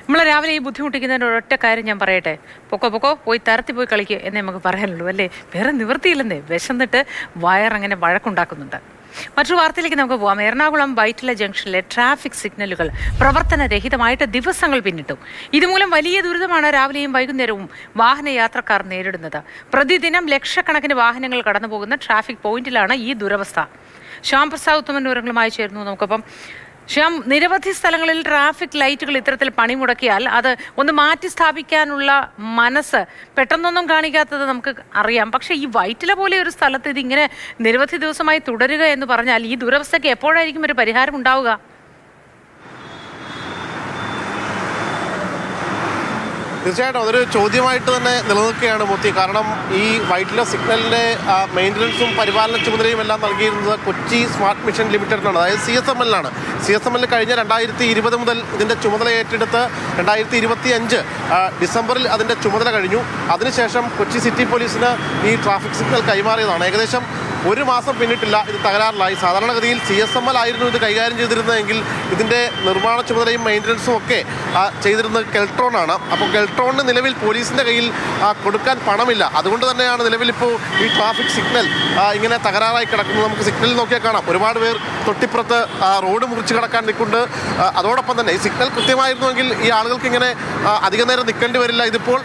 നമ്മളെ രാവിലെ ഈ ബുദ്ധിമുട്ടിക്കുന്നതിന്റെ ഒരൊറ്റ കാര്യം ഞാൻ പറയട്ടെ. പൊക്കോ പൊക്കോ പോയി തരത്തി പോയി കളിക്കുക എന്നേ നമുക്ക് പറയാനുള്ളൂ അല്ലേ? വേറെ നിവൃത്തിയില്ലെന്നേ. വിശന്നിട്ട് വയറങ്ങനെ വഴക്കുണ്ടാക്കുന്നുണ്ട്. മറ്റൊരു വാർത്തയിലേക്ക് നമുക്ക് പോകാം എറണാകുളം വൈറ്റില ജംഗ്ഷനിലെ ട്രാഫിക് സിഗ്നലുകൾ പ്രവർത്തനരഹിതമായിട്ട് ദിവസങ്ങൾ പിന്നിട്ടു. ഇതുമൂലം വലിയ ദുരിതമാണ് രാവിലെയും വൈകുന്നേരവും വാഹനയാത്രക്കാർ നേരിടുന്നത്. പ്രതിദിനം ലക്ഷക്കണക്കിന് വാഹനങ്ങൾ കടന്നുപോകുന്ന ട്രാഫിക് പോയിന്റിലാണ് ഈ ദുരവസ്ഥ. ശ്യാം പ്രസാദ് ഉത്തമൻ വിവരങ്ങളുമായി ചേരുന്നു. നമുക്കപ്പം ശ്യാം നിരവധി സ്ഥലങ്ങളിൽ ട്രാഫിക് ലൈറ്റുകൾ ഇത്തരത്തിൽ പണിമുടക്കിയാൽ അത് ഒന്ന് മാറ്റി സ്ഥാപിക്കാനുള്ള മനസ്സ് പെട്ടെന്നൊന്നും കാണിക്കാത്തത് നമുക്ക് അറിയാം. പക്ഷേ ഈ വൈറ്റില പോലെ ഒരു സ്ഥലത്ത് ഇതിങ്ങനെ നിരവധി ദിവസമായി തുടരുക എന്ന് പറഞ്ഞാൽ ഈ ദുരവസ്ഥയ്ക്ക് എപ്പോഴായിരിക്കും ഒരു പരിഹാരം ഉണ്ടാവുക? തീർച്ചയായിട്ടും അതൊരു ചോദ്യമായിട്ട് തന്നെ നിലനിൽക്കുകയാണ് മൂർത്തി. കാരണം ഈ വൈറ്റില സിഗ്നലിന്റെ മെയിന്റനൻസും പരിപാലന ചുമതലയും എല്ലാം നൽകിയിരുന്നത് കൊച്ചി സ്മാർട്ട് മിഷൻ ലിമിറ്റഡിനാണ് അതായത് സി എസ് എം എല്ലാണ് സി എസ് എം എൽ കഴിഞ്ഞ രണ്ടായിരത്തി ഇരുപത് മുതൽ ഇതിന്റെ ചുമതല ഏറ്റെടുത്ത് രണ്ടായിരത്തി ഇരുപത്തി അഞ്ച് ഡിസംബറിൽ അതിന്റെ ചുമതല കഴിഞ്ഞു. അതിനുശേഷം കൊച്ചി സിറ്റി പോലീസിന് ഈ ട്രാഫിക് സിഗ്നൽ കൈമാറിയതാണ്. ഏകദേശം ഒരു മാസം പിന്നിട്ടില്ല. ഇത് തകരാറിലായി. സാധാരണഗതിയിൽ സി എസ് എം എൽ ആയിരുന്നു ഇത് കൈകാര്യം ചെയ്തിരുന്നതെങ്കിൽ ഇതിന്റെ നിർമ്മാണ ചുമതലയും മെയിന്റനൻസും ഒക്കെ ചെയ്തിരുന്നത് കെൽട്രോൺ ആണ്. അപ്പോൾ കെൽട്രോണിന് നിലവിൽ പോലീസിന്റെ കയ്യിൽ കൊടുക്കാൻ പണമില്ല. അതുകൊണ്ട് തന്നെയാണ് നിലവിൽ ഇപ്പോൾ ഈ ട്രാഫിക് സിഗ്നൽ ഇങ്ങനെ തകരാറായി കിടക്കുന്നത്. നമുക്ക് സിഗ്നൽ നോക്കിയാൽ കാണാം. ഒരുപാട് പേർ തൊട്ടിപ്പുറത്ത് റോഡ് മുറിച്ച് കിടക്കാൻ നിൽക്കുന്നുണ്ട് അതോടൊപ്പം തന്നെ ഈ സിഗ്നൽ കൃത്യമായിരുന്നുവെങ്കിൽ ഈ ആളുകൾക്ക് ഇങ്ങനെ അധിക നേരം നിൽക്കേണ്ടി വരില്ല. ഇതിപ്പോൾ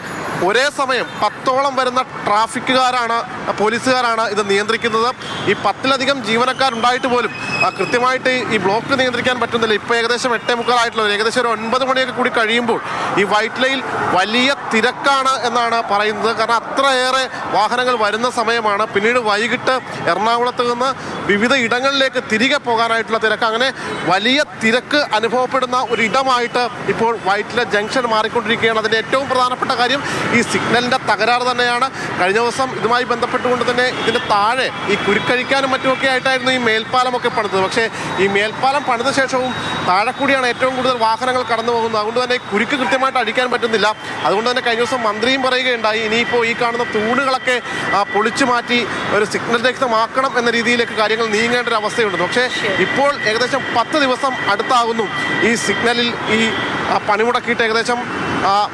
ഒരേ സമയം പത്തോളം വരുന്ന ട്രാഫിക്കുകാരാണ് പോലീസുകാരാണ് ഇത് നിയന്ത്രിക്കുന്നത്. ഈ പത്തിലധികം ജീവനക്കാരുണ്ടായിട്ട് പോലും കൃത്യമായിട്ട് ഈ ബ്ലോക്ക് നിയന്ത്രിക്കാൻ പറ്റുന്നില്ല. ഇപ്പോൾ ഏകദേശം എട്ടേ മുക്കാലായിട്ടുള്ളത് ഏകദേശം ഒരു ഒൻപത് മണിയൊക്കെ കൂടി കഴിയുമ്പോൾ ഈ വൈറ്റ് ലൈൻ വലിയ തിരക്കാണ് എന്നാണ് പറയുന്നത്. കാരണം അത്രയേറെ വാഹനങ്ങൾ വരുന്ന സമയമാണ്. പിന്നീട് വൈകിട്ട് എറണാകുളത്ത് നിന്ന് വിവിധ ഇടങ്ങളിലേക്ക് തിരികെ പോകാനായിട്ടുള്ള തിരക്ക്. അങ്ങനെ വലിയ തിരക്ക് അനുഭവപ്പെടുന്ന ഒരു ഇടമായിട്ട് ഇപ്പോൾ വൈറ്റിലെ ജംഗ്ഷൻ മാറിക്കൊണ്ടിരിക്കുകയാണ്. അതിന്റെ ഏറ്റവും പ്രധാനപ്പെട്ട കാര്യം ഈ സിഗ്നലിന്റെ തകരാറ് തന്നെയാണ്. കഴിഞ്ഞ ദിവസം ഇതുമായി ബന്ധപ്പെട്ടുകൊണ്ട് തന്നെ ഇതിന്റെ താഴെ ഈ കുരുക്കഴിക്കാനും മറ്റുമൊക്കെ ആയിട്ടായിരുന്നു ഈ മേൽപ്പാലമൊക്കെ പണിതത്. പക്ഷേ ഈ മേൽപ്പാലം പണിത ശേഷവും താഴെ കൂടിയാണ് ഏറ്റവും കൂടുതൽ വാഹനങ്ങൾ കടന്നു പോകുന്നത് അതുകൊണ്ട് തന്നെ കുരുക്ക് കൃത്യമായിട്ട് അടിക്കാൻ പറ്റുന്നില്ല. അതുകൊണ്ട് തന്നെ കഴിഞ്ഞ ദിവസം മന്ത്രിയും പറയുകയുണ്ടായി ഇനിയിപ്പോൾ ഈ കാണുന്ന തൂണുകളൊക്കെ പൊളിച്ചു മാറ്റി ഒരു സിഗ്നൽ രഹിതമാക്കണം എന്ന രീതിയിലേക്ക് കാര്യങ്ങൾ നീങ്ങേണ്ട ഒരു അവസ്ഥയുണ്ട്. പക്ഷേ ഇപ്പോൾ ഏകദേശം പത്ത് ദിവസം അടുത്താകുന്നു ഈ സിഗ്നലിൽ ഈ പണിമുടക്കിയിട്ട് ഏകദേശം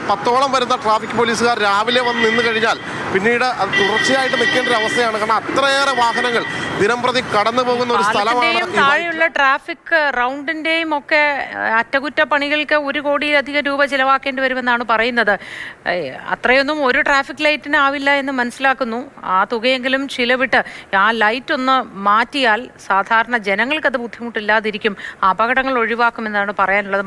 പത്തോളം വരുന്ന ട്രാഫിക് പോലീസുകാർ രാവിലെ വന്ന് നിന്ന് കഴിഞ്ഞാൽ പിന്നീട് അത് തുടർച്ചയായിട്ട് നിൽക്കേണ്ട ഒരു അവസ്ഥയാണ്. കാരണം അത്രയേറെ വാഹനങ്ങൾ ദിനംപ്രതി കടന്നു പോകുന്ന ഒരു സ്ഥലമാണ് താഴെയുള്ള ട്രാഫിക് റൗണ്ടിന്റെയും ഒക്കെ അറ്റകുറ്റപ്പണികൾക്ക് ഒരു കോടിയിലധികം രൂപ ചിലവാക്കേണ്ടി വരുമെന്നാണ് പറയുന്നത്. അത്രയൊന്നും ഒരു ട്രാഫിക് ലൈറ്റിന് ആവില്ല എന്ന് മനസ്സിലാക്കുന്നു. ആ തുകയെങ്കിലും ചിലവിട്ട് ആ ലൈറ്റ് ഒന്ന് മാറ്റിയാൽ സാധാരണ ജനങ്ങൾക്കത് ബുദ്ധിമുട്ടില്ലാതിരിക്കും. അപകടങ്ങൾ ഒഴിവാക്കുമെന്നാണ് പറയാനുള്ളത്.